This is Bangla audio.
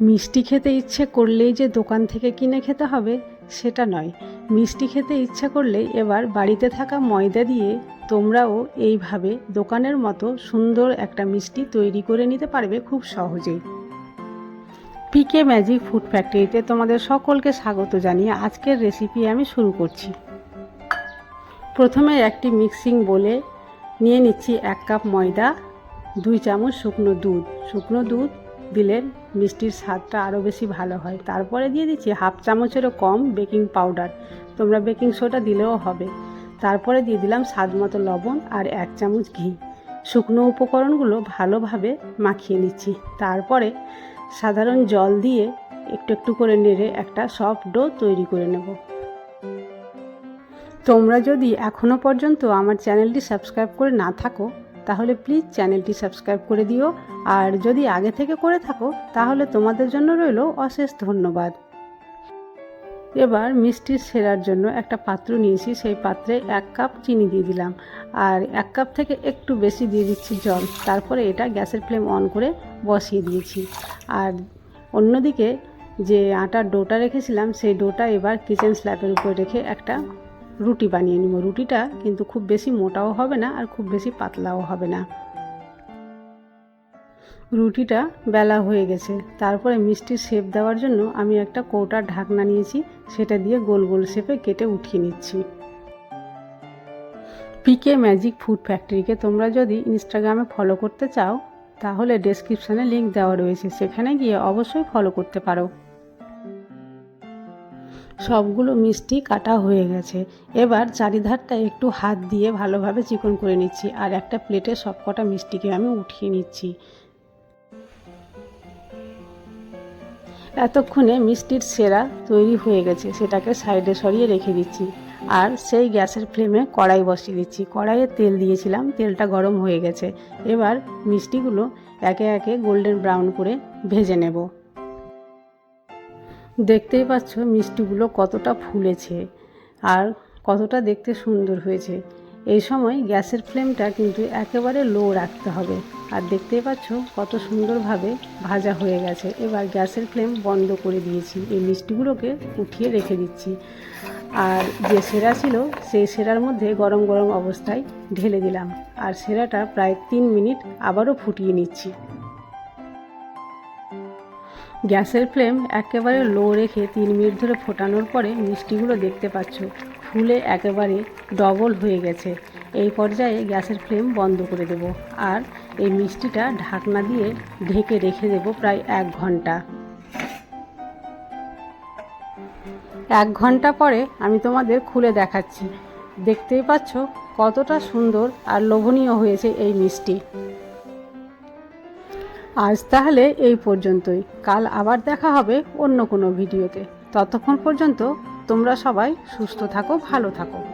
মিষ্টি খেতে ইচ্ছে করলেই যে দোকান থেকে কিনে খেতে হবে, সেটা নয়। মিষ্টি খেতে ইচ্ছা করলে এবার বাড়িতে থাকা ময়দা দিয়ে তোমরাও এইভাবে দোকানের মতো সুন্দর একটা মিষ্টি তৈরি করে নিতে পারবে খুব সহজেই। পিকে ম্যাজিক ফুড ফ্যাক্টরিতে তোমাদের সকলকে স্বাগত জানিয়ে আজকের রেসিপি আমি শুরু করছি। প্রথমে একটি মিক্সিং বলে নিয়ে নিচ্ছি এক কাপ ময়দা, দুই চামচ শুকনো দুধ। শুকনো দুধ দিলে মিষ্টির স্বাদটা আরও বেশি ভালো হয়। তারপরে দিয়ে দিচ্ছি হাফ চামচেরও কম বেকিং পাউডার। তোমরা বেকিং সোডা দিলেও হবে। তারপরে দিয়ে দিলাম স্বাদ মতো লবণ আর এক চামচ ঘি। শুকনো উপকরণগুলো ভালোভাবে মাখিয়ে নিচ্ছি। তারপরে সাধারণ জল দিয়ে একটু একটু করে নেড়ে একটা সফট ডো তৈরি করে নেব। তোমরা যদি এখনও পর্যন্ত আমার চ্যানেলটি সাবস্ক্রাইব করে না থাকো তাহলে প্লিজ চ্যানেলটি সাবস্ক্রাইব করে দিও। আর যদি আগে থেকে করে থাকো, তাহলে তোমাদের জন্য রইল অশেষ ধন্যবাদ। এবার মিষ্টির সেরার জন্য একটা পাত্র নিয়েছি, সেই পাত্রে এক কাপ চিনি দিয়ে দিলাম। আর এক কাপ থেকে একটু বেশি দিয়ে দিচ্ছি জল। তারপরে এটা গ্যাসের ফ্লেম অন করে বসিয়ে দিয়েছি। আর অন্যদিকে যে আটার ডোটা রেখেছিলাম, সেই ডোটা এবার কিচেন স্ল্যাপের উপর রেখে একটা রুটি বানিয়ে নিব। রুটিটা কিন্তু খুব বেশি মোটাও হবে না আর খুব বেশি পাতলাও হবে না। রুটিটা বেলা হয়ে গেছে। তারপরে মিষ্টির শেপ দেওয়ার জন্য আমি একটা কৌটার ঢাকনা নিয়েছি, সেটা দিয়ে গোল গোল শেপে কেটে উঠিয়ে নিচ্ছি। পিকে ম্যাজিক ফুড ফ্যাক্টরিকে তোমরা যদি ইনস্টাগ্রামে ফলো করতে চাও, তাহলে ডেসক্রিপশানে লিঙ্ক দেওয়া রয়েছে। সেখানে গিয়ে অবশ্যই ফলো করতে পারো। সবগুলো মিষ্টি কাটা হয়ে গেছে। এবার চারিধারটা একটু হাত দিয়ে ভালোভাবে চিকন করে নিচ্ছি আর একটা প্লেটে সবকটা মিষ্টিকে আমি উঠিয়ে নিচ্ছি। এতক্ষণে মিষ্টির সেরা তৈরি হয়ে গেছে, সেটাকে সাইডে সরিয়ে রেখে দিচ্ছি। আর সেই গ্যাসের ফ্লেমে কড়াই বসিয়ে দিচ্ছি। কড়াইয়ে তেল দিয়েছিলাম, তেলটা গরম হয়ে গেছে। এবার মিষ্টিগুলো একে একে গোল্ডেন ব্রাউন করে ভেজে নেব। দেখতেই পাচ্ছ মিষ্টিগুলো কতটা ফুলেছে আর কতটা দেখতে সুন্দর হয়েছে। এই সময় গ্যাসের ফ্লেমটা কিন্তু একেবারে লো রাখতে হবে। আর দেখতেই পাচ্ছ কত সুন্দরভাবে ভাজা হয়ে গেছে। এবার গ্যাসের ফ্লেম বন্ধ করে দিয়েছি। এই মিষ্টিগুলোকে উঠিয়ে রেখে দিচ্ছি। আর যে সেরা ছিল সেই সেরার মধ্যে গরম গরম অবস্থায় ঢেলে দিলাম। আর সেরাটা প্রায় তিন মিনিট আবারও ফুটিয়ে নিচ্ছি। গ্যাসের ফ্লেম একেবারে লো রেখে তিন মিনিট ধরে ফোটানোর পরে মিষ্টিগুলো দেখতে পাচ্ছ। ফুলে একেবারে ডবল হয়ে গেছে। এই পর্যায়ে গ্যাসের ফ্লেম বন্ধ করে দেব আর এই মিষ্টিটা ঢাকনা দিয়ে ঢেকে রেখে দেব প্রায় এক ঘণ্টা। এক ঘণ্টা পরে আমি তোমাদের খুলে দেখাচ্ছি। দেখতেই পাচ্ছ কতটা সুন্দর আর লোভনীয় হয়েছে এই মিষ্টি। আজ তাহলে এই পর্যন্তই। কাল আবার দেখা হবে অন্য কোনো ভিডিওতে। ততক্ষণ পর্যন্ত তোমরা সবাই সুস্থ থাকো, ভালো থাকো।